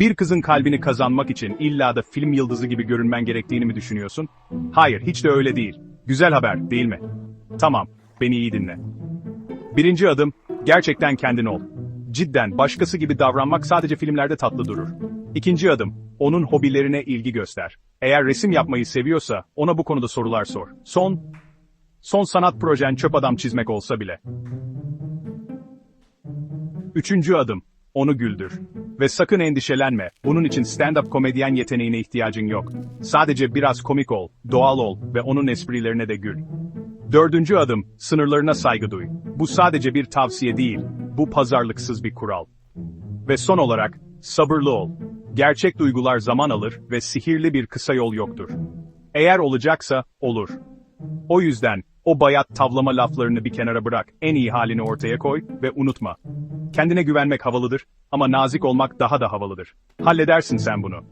Bir kızın kalbini kazanmak için illa da film yıldızı gibi görünmen gerektiğini mi düşünüyorsun? Hayır, hiç de öyle değil. Güzel haber, değil mi? Tamam, beni iyi dinle. Birinci adım, gerçekten kendin ol. Cidden, başkası gibi davranmak sadece filmlerde tatlı durur. İkinci adım, onun hobilerine ilgi göster. Eğer resim yapmayı seviyorsa, ona bu konuda sorular sor. Son, son sanat projen çöp adam çizmek olsa bile. Üçüncü adım, onu güldür. Ve sakın endişelenme, bunun için stand-up komedyen yeteneğine ihtiyacın yok. Sadece biraz komik ol, doğal ol ve onun esprilerine de gül. Dördüncü adım, sınırlarına saygı duy. Bu sadece bir tavsiye değil, bu pazarlıksız bir kural. Ve son olarak, sabırlı ol. Gerçek duygular zaman alır ve sihirli bir kısa yol yoktur. Eğer olacaksa, olur. O yüzden, o bayat tavlama laflarını bir kenara bırak, en iyi halini ortaya koy ve unutma. Kendine güvenmek havalıdır ama nazik olmak daha da havalıdır. Halledersin sen bunu.